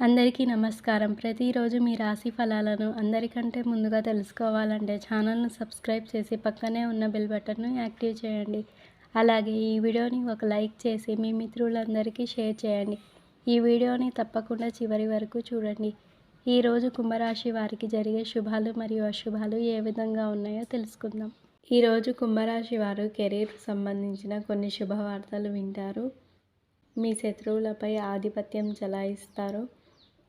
అందరికీ నమస్కారం. ప్రతిరోజు మీ రాశి ఫలాలను అందరికంటే ముందుగా తెలుసుకోవాలంటే ఛానల్ను సబ్స్క్రైబ్ చేసి పక్కనే ఉన్న బెల్ బటన్ను యాక్టివ్ చేయండి. అలాగే ఈ వీడియోని ఒక లైక్ చేసి మీ మిత్రులందరికీ షేర్ చేయండి. ఈ వీడియోని తప్పకుండా చివరి వరకు చూడండి. ఈరోజు కుంభరాశి వారికి జరిగే శుభాలు మరియు అశుభాలు ఏ విధంగా ఉన్నాయో తెలుసుకుందాం. ఈరోజు కుంభరాశి వారు కెరీర్ సంబంధించిన కొన్ని శుభవార్తలు వింటారు. మీ శత్రువులపై ఆధిపత్యం చెలాయిస్తారు.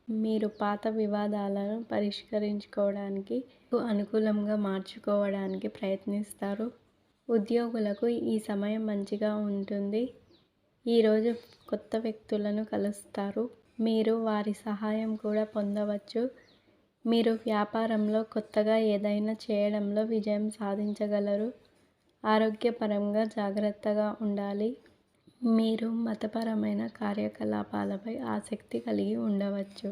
మీరు పాత వివాదాలను పరిష్కరించుకోవడానికి అనుకూలంగా మార్చుకోవడానికి ప్రయత్నిస్తారు. ఉద్యోగులకు ఈ సమయం మంచిగా ఉంటుంది. ఈరోజు కొత్త వ్యక్తులను కలుస్తారు. మీరు వారి సహాయం కూడా పొందవచ్చు. మీరు వ్యాపారంలో కొత్తగా ఏదైనా చేయడంలో విజయం సాధించగలరు. ఆరోగ్యపరంగా జాగ్రత్తగా ఉండాలి. మీరు మతపరమైన కార్యకలాపాలపై ఆసక్తి కలిగి ఉండవచ్చు.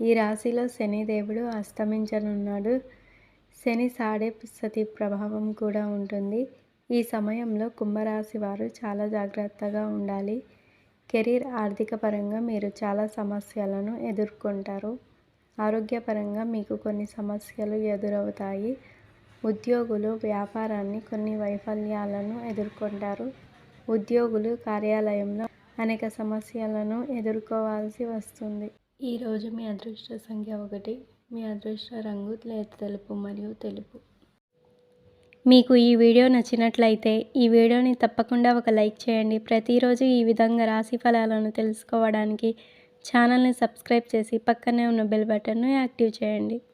ఈ రాశిలో శనిదేవుడు అస్తమించనున్నాడు. శని సాడే సతి ప్రభావం కూడా ఉంటుంది. ఈ సమయంలో కుంభరాశి వారు చాలా జాగ్రత్తగా ఉండాలి. కెరీర్ ఆర్థిక పరంగా మీరు చాలా సమస్యలను ఎదుర్కొంటారు. ఆరోగ్యపరంగా మీకు కొన్ని సమస్యలు ఎదురవుతాయి. ఉద్యోగులు వ్యాపారాన్ని కొన్ని వైఫల్యాలను ఎదుర్కొంటారు. ఉద్యోగులు కార్యాలయంలో అనేక సమస్యలను ఎదుర్కోవాల్సి వస్తుంది. ఈరోజు మీ అదృష్ట సంఖ్య ఒకటి. మీ అదృష్ట రంగు లేత తెలుపు మరియు తెలుపు. మీకు ఈ వీడియో నచ్చినట్లయితే ఈ వీడియోని తప్పకుండా ఒక లైక్ చేయండి. ప్రతిరోజు ఈ విధంగా రాశి ఫలాలను తెలుసుకోవడానికి ఛానల్ని సబ్స్క్రైబ్ చేసి పక్కనే ఉన్న బెల్ బటన్ను యాక్టివ్ చేయండి.